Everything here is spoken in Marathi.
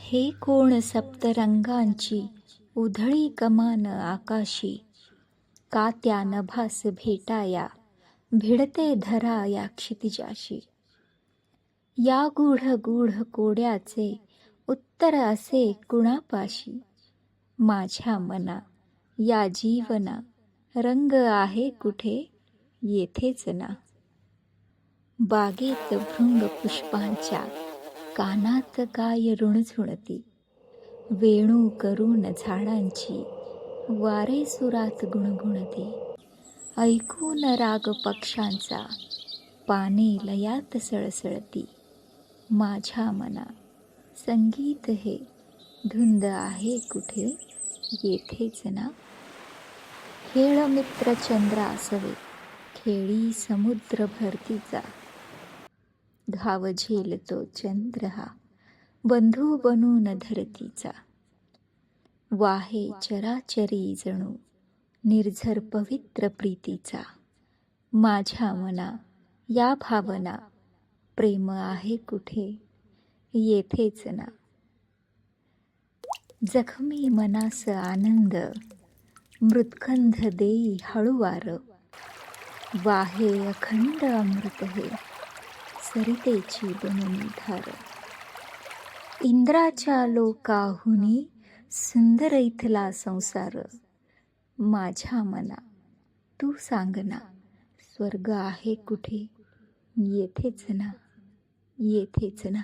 हे कोण सप्तरंगांची उधळी कमान आकाशी? का त्या नभास भेटाया भिडते धरा या क्षितिजाशी? या गूढ गूढ कोड्याचे उत्तर असे कुणापाशी? माझ्या मना या जीवना रंग आहे कुठे? येथेच ना. बागेत भृंग पुष्पांच्या कानात गाय रुणझुणती वेणू करून झाडांची वारे सुरात गुणगुणते. ऐकून राग पक्षांचा पाने लयात सळसळती. माझ्या मना संगीत हे धुंद आहे कुठे? येथेच ना? खेळ मित्र चंद्र असवे खेळी समुद्र भरतीचा घाव झेलतो चंद्र हा. बंधू बनून धरतीचा. वाहे चराचरी जणू निर्झर पवित्र प्रीतीचा. माझ्या मना या भावना प्रेम आहे कुठे? येथेच ना. जखमी मनास आनंद मृत्कंध देई हळुवार. वाहे अखंड अमृत हे सरितेची बनून धार. इंद्राच्या लोकाहुनी सुंदर इथला संसार. माझ्या मना तू सांग ना स्वर्ग आहे कुठे? येथेच ना येथेच ना.